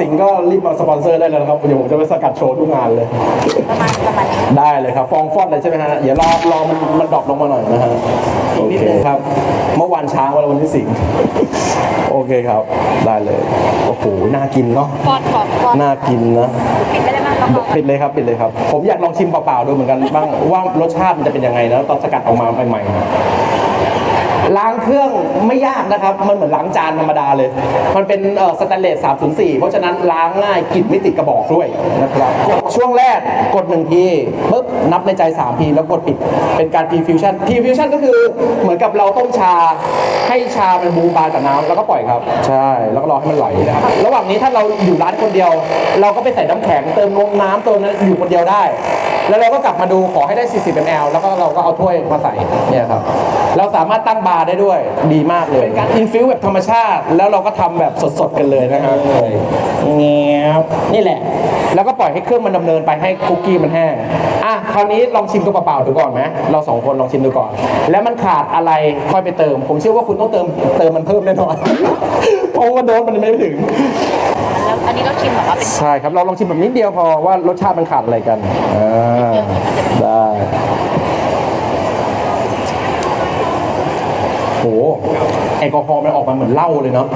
สิงห์ก็รีบมาสปอนเซอร์ได้เลยนะครับเดี๋ยวผมจะไปสกัดโชว์ทุกงานเลย ประมาณประมาณนี้ได้เลยครับ ฟองฟอดเลยใช่ไหมฮะเดี๋ยวรอรอมันมันดรอปลงมาหน่อยนะฮะโอเคครับ เมื่อวานช้างวันวันที่สิงห์โอเคครับ ได้เลย โอ้โหน่ากินเนาะฟอดฟอดฟอดน่ากินนะปิดไม่ได้มากก็พอปิดเลยครับปิดเลยครับ ผมอยากลองชิมเปล่าๆดูเหมือนกันบ้างว่ารสชาติมันจะเป็นยังไงนะตอนสกัดออกมาใหม่ๆนะ ล้างเครื่องไม่ยากนะครับ มันเหมือนล้างจานธรรมดาเลย มันเป็นสแตนเลส 304 เพราะฉะนั้นล้างง่ายกลิ่นไม่ติดกระบอกด้วยนะครับช่วงแรกกด1ทีปุ๊บนับในใจ 3 ที แล้วกดปิด เป็นการ P fusion P fusion ก็คือเหมือนกับเราต้มชา ให้ชามันบูมบานกับน้ำแล้วก็ปล่อยครับ ใช่ แล้วก็รอให้มันไหลนะครับ ระหว่างนี้ถ้าเราอยู่ร้านคนเดียว เราก็ไปใส่น้ำแข็งเติมนมน้ำเติมนั้นอยู่คนเดียวได้ แล้วเราก็กลับมาดูขอให้ได้ 40 ml แล้วก็เราก็เอาถ้วยมาใส่เนี่ยครับ เราสามารถตั้งบาร์ได้ด้วยดีมากเลยเป็นการอินฟิวแบบธรรมชาติ แล้วเราก็ทำแบบสดๆกันเลยนะครับเงี้ยบนี่แหละ แล้วก็ปล่อยให้เครื่องมันดำเนินไปให้คุกกี้มันแห้งอะคราวนี้ลองชิมตัวเปล่าๆดูก่อนไหมเราสองคนลองชิมดูก่อน แล้วมันขาดอะไรค่อยไปเติม ผมเชื่อว่าคุณต้องเติมเติมมันเพิ่มแน่นอน เพราะว่าโดสมันไม่ถึง แล้วอันนี้เราชิมแบบว่าเป็นใช่ครับเราลองชิมแบบนิดเดียวพอว่ารสชาติมันขาดอะไรกันอ่าได้โห แอลกอฮอล์มันออกมาเหมือนเหล้าเลยเนาะ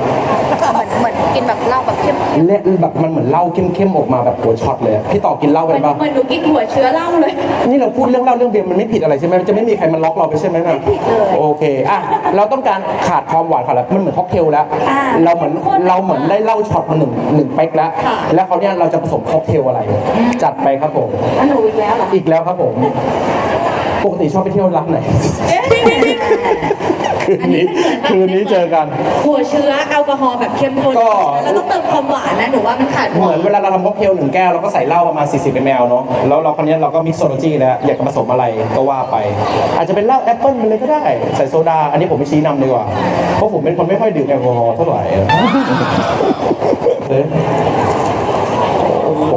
เหมือนเหมือนกินแบบเหล้าแบบเข้มเละแบบมันเหมือนเหล้าเข้มๆออกมาแบบหัวช็อตเลยอะพี่ต่อกินเหล้าๆเหไปมือนปะเหมือนหนูกินหัวเชื้อเหล้าเลย นี่เราพูดเรื่องเหล้าเรื่องเบียร์มันไม่ผิดอะไรใช่ไหมมันจะไม่มีใครมาล็อกเราไปใช่ไหมนะไม่ผิดเลย โอเคอะเราต้องการขาดความหวานขาดแล้วมันเหมือนค็อกเทลแล้ว อ่าเราเหมือนข้นๆเราเหมือนได้เหล้าช็อตมาหนึ่งหนึ่งเป๊กแล้ว ค่ะ แล้วเขาวเนี่ยเราจะผสมค็อกเทลอะไร จัดไปครับผม แล้วหนูอีกแล้วเหรออีกแล้วครับผม ปกติชอบไปเที่ยวร้านไหนเอ๊ะ คืนนี้คืนนี้เจอกัน หัวเชื้อแอลกอฮอล์แบบเข้มข้นก็ แล้วต้องเติมความหวานนะหนูว่ามันขาดเหมือนเวลาเราทำค็อกเทลหนึ่งแก้วเราก็ใส่เหล้าประมาณ 40 ml เนาะแล้วเราคนนี้ยเราก็มิกซ์โซโลจีแล้วอยากจะผสมอะไรก็ว่าไป อาจจะเป็นเหล้าแอปเปิลไปเลยก็ได้ ใส่โซดา อันนี้ผมไม่ชี้นำดีกว่า เพราะผมเป็นคนไม่ค่อยดื่มแอลกอฮอล์เท่าไหร่เอ๊ะโอ้โห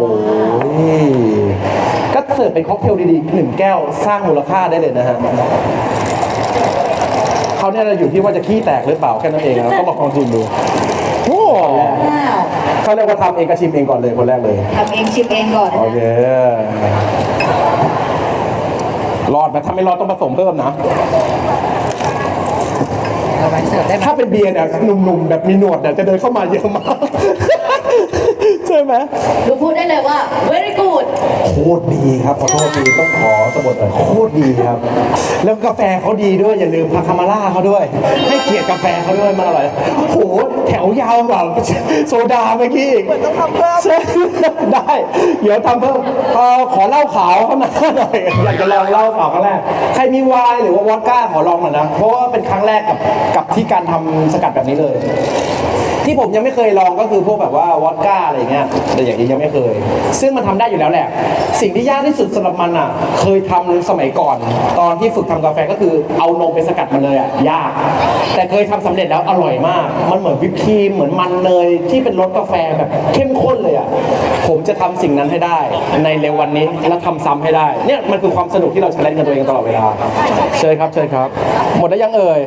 ก็เสิร์ฟเป็นค็อกเทลดีๆหนึ่งแก้วสร้างมูลค่าได้เลยนะฮะ เขาเนี่ยเราอยู่ที่ว่าจะขี้แตกหรือเปล่าแค่นั้นเองนะต้องลองลองชิมดูโอ้ว้าวเขาเรียกว่าทำเองก็ชิมเองก่อนเลยคนแรกเลยทำเองชิมเองก่อนโอเครอดไหมถ้าไม่รอดต้องผสมเพิ่มนะเราไปเสิร์ฟได้ไหมถ้าเป็นเบียร์เนี่ยหนุ่มๆแบบมีหนวดเนี่ยจะเดินเข้ามาเยอะมาก ใช่ไหมหนูพูดได้เลยว่า very good โค ตรดีครับขอโทษทีต้องขอสมบทหน่อยโคตรดีครับ แล้วกาแฟเขาดีด้วยอย่าลืมพาคามาล่าเขาด้วย ให้เกียรติกาแฟเขาด้วยมันอร่อยโหแถวยาวกว่าโซดาเมื่อกี้อีกต้องทำเพิ่มใช่ได้ เดี๋ยวทำเพิ่มเอ่อขอเหล้าขาวเข้ามาหน่อย อยากจะลองเหล้าขาวครั้งแรก ใครมีไวน์หรือว่าวอดก้าขอลองหน่อยนะ เพราะว่าเป็นครั้งแรกกับกับที่การทำสกัดแบบนี้เลย ที่ผมยังไม่เคยลองก็คือพวกแบบว่าวอดก้าอะไรเงี้ยแต่อย่างนี้ยังไม่เคย ซึ่งมันทำได้อยู่แล้วแหละ สิ่งที่ยากที่สุดสำหรับมันอะ เคยทำสมัยก่อน ตอนที่ฝึกทำกาแฟก็คือเอานมไปสกัดมันเลยอะยาก แต่เคยทำสำเร็จแล้วอร่อยมาก มันเหมือนวิปครีมเหมือนมันเนยที่เป็นรสกาแฟแบบเข้มข้นเลยอะผมจะทำสิ่งนั้นให้ได้ ในเร็ววันนี้แล้วทำซ้ำให้ได้เนี่ยมันคือความสนุกที่เราใช้เล่นกับตัวเองตลอดเวลาเชิญครับเชิญครับ หมดแล้วยังเอ่ย